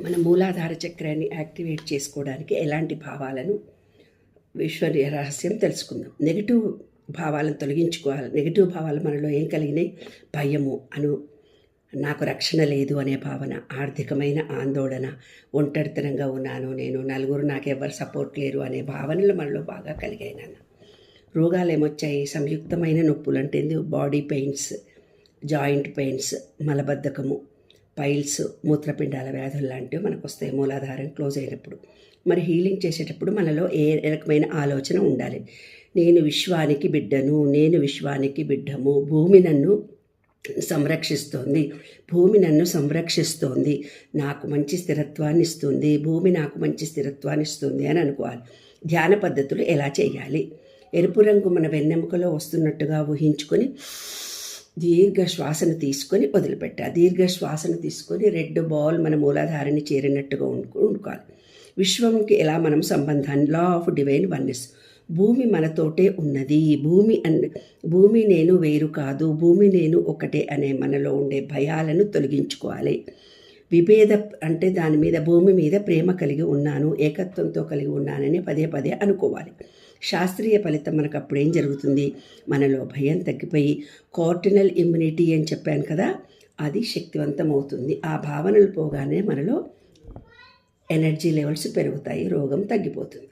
మన మూలాధార చక్రాన్ని యాక్టివేట్ చేసుకోవడానికి ఎలాంటి భావాలను విశ్వ రహస్యం తెలుసుకుందాం. నెగిటివ్ భావాలను తొలగించుకోవాలి. నెగిటివ్ భావాలు మనలో ఏం కలిగినాయి? భయము అను నాకు రక్షణ లేదు అనే భావన ఆర్థికమైన ఆందోళన ఒంటరితనంగా ఉన్నాను నేను నలుగురు నాకెవ్వరు సపోర్ట్ లేరు అనే భావనలు మనలో బాగా కలిగాయి నాన్న. రోగాలు ఏమొచ్చాయి? సంయుక్తమైన నొప్పులు అంటే బాడీ పెయిన్స్ జాయింట్ పెయిన్స్ మలబద్ధకము పైల్స్ మూత్రపిండాల వ్యాధులు లాంటివి మనకు వస్తాయి మూలాధారం క్లోజ్ అయినప్పుడు. మరి హీలింగ్ చేసేటప్పుడు మనలో ఏ రకమైన ఆలోచన ఉండాలి? నేను విశ్వానికి బిడ్డను నేను విశ్వానికి బిడ్డము భూమి నన్ను సంరక్షిస్తోంది భూమి నన్ను సంరక్షిస్తోంది నాకు మంచి స్థిరత్వాన్ని ఇస్తుంది భూమి నాకు మంచి స్థిరత్వాన్ని ఇస్తుంది అని అనుకోవాలి. ధ్యాన పద్ధతులు ఎలా చేయాలి? ఎరుపు రంగు మన వెన్నెముకలో వస్తున్నట్టుగా ఊహించుకొని దీర్ఘ శ్వాసను తీసుకొని వదిలిపెట్టాలి దీర్ఘ శ్వాసను తీసుకొని రెడ్ బాల్ మన మూలాధారాన్ని చేరినట్టుగా ఉండుకో ఉండుకోవాలి. విశ్వంకి ఎలా మనం సంబంధాన్ని? లా ఆఫ్ డివైన్ వన్నెస్ భూమి మనతోటే ఉన్నది. భూమి అన్ భూమి నేను వేరు కాదు. భూమి నేను ఒకటే అనే మనలో ఉండే భయాలను తొలగించుకోవాలి. విభేద అంటే దాని మీద భూమి మీద ప్రేమ కలిగి ఉన్నాను ఏకత్వంతో కలిగి ఉన్నానని పదే పదే అనుకోవాలి. శాస్త్రీయ ఫలితం మనకు అప్పుడు ఏం జరుగుతుంది? మనలో భయం తగ్గిపోయి కార్టినల్ ఇమ్యూనిటీ అని చెప్పాను కదా అది శక్తివంతం అవుతుంది ఆ భావనలు పోగానే మనలో ఎనర్జీ లెవెల్స్ పెరుగుతాయి రోగం తగ్గిపోతుంది.